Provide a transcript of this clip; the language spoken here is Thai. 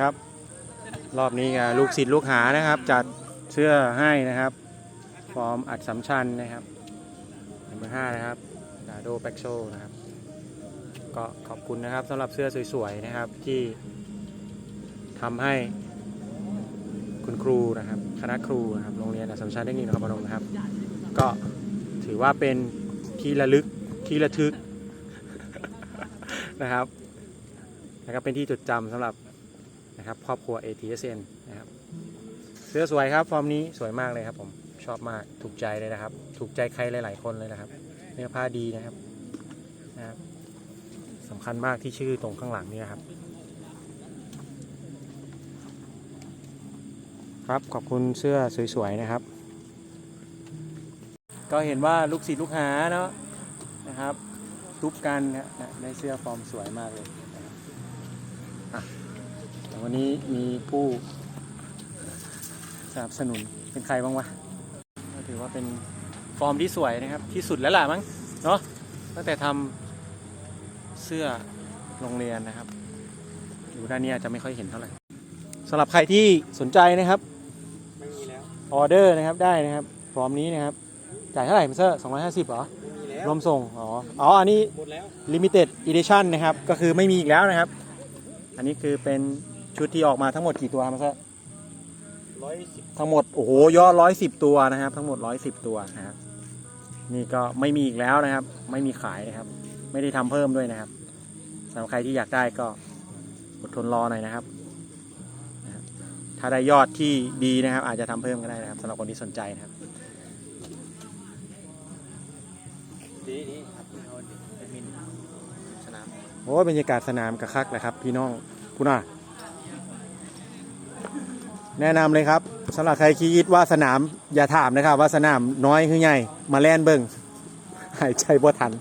ครับ รอบนี้ก็ลูกศิษย์ลูกหานะครับ จัดเสื้อให้นะครับ ฟอร์มอัดสำชันนะครับเบอร์ห้านะครับดาโดแบ็กโชนะครับ ก็ขอบคุณนะครับสำหรับเสื้อสวยๆนะครับที่ทำให้คุณครูนะครับ คณะครูนะครับโรงเรียนอัดสำชันเทคนิคนครพนมนะครับ ก็ถือว่าเป็นที่ระลึกที่ระทึกนะครับนะครับเป็นที่จดจำสำหรับ นะครับครอบครัว ATSN นะครับเสื้อสวยครับฟอร์มนี้สวยมากเลยครับผมชอบมากถูกใจเลยนะครับ ถูกใจใครหลาย ๆ คนเลยนะครับ เนื้อผ้าดีนะครับนะครับสำคัญมากที่ชื่อตรงข้างหลังนี่ครับ ครับขอบคุณเสื้อสวย ๆ นะครับ ก็เห็นว่าลูกศิษย์ลูกหาเนาะนะครับทุบกันนะนะได้เสื้อฟอร์มสวยมากเลยนะครับอะ วันนี้มีผู้สนับสนุนเป็นใครบ้างวะก็ถือว่าเป็นฟอร์มที่สวยนะครับ ที่สุดแล้วล่ะมั้งเนาะตั้งแต่ทำเสื้อโรงเรียนนะครับ อยู่ด้านนี้อาจจะไม่ค่อยเห็นเท่าไหร่สำหรับใครที่สนใจนะครับไม่มีแล้วออเดอร์นะครับได้นะครับฟอร์มนี้นะครับ จ่ายเท่าไหร่มิสเตอร์250เหรอไม่มีแล้วรวมส่ง อ๋อ อ๋อ อันนี้หมดแล้ว limited edition นะครับ ก็คือไม่มีอีกแล้วนะครับ อันนี้คือเป็น ชุดที่ออกมาทั้งหมดกี่ตัวครับมิสเตอร์ร้อยสิบทั้งหมดโอ้โหยอดร้อยสิบตัวนะครับ ทั้งหมดร้อยสิบตัวนะครับนี่ก็ไม่มีอีกแล้วนะครับ ไม่มีขายนะครับ ไม่ได้ทำเพิ่มด้วยนะครับสำหรับใครที่อยากได้ก็อดทนรอหน่อยนะครับนะครับถ้าได้ยอดที่ดีนะครับ อาจจะทำเพิ่มก็ได้นะครับสำหรับคนที่สนใจนะครับดีดีครับเอาแอดมินสนามโอ้ยบรรยากาศสนามกระคักเลยครับ พี่น้องคุณอะ แนะนำเลยครับสำหรับใครคิดว่าสนามอย่าถามนะครับ ว่าสนามน้อยคือใหญ่มาแล่นเบิ้งหายใจบ่ทัน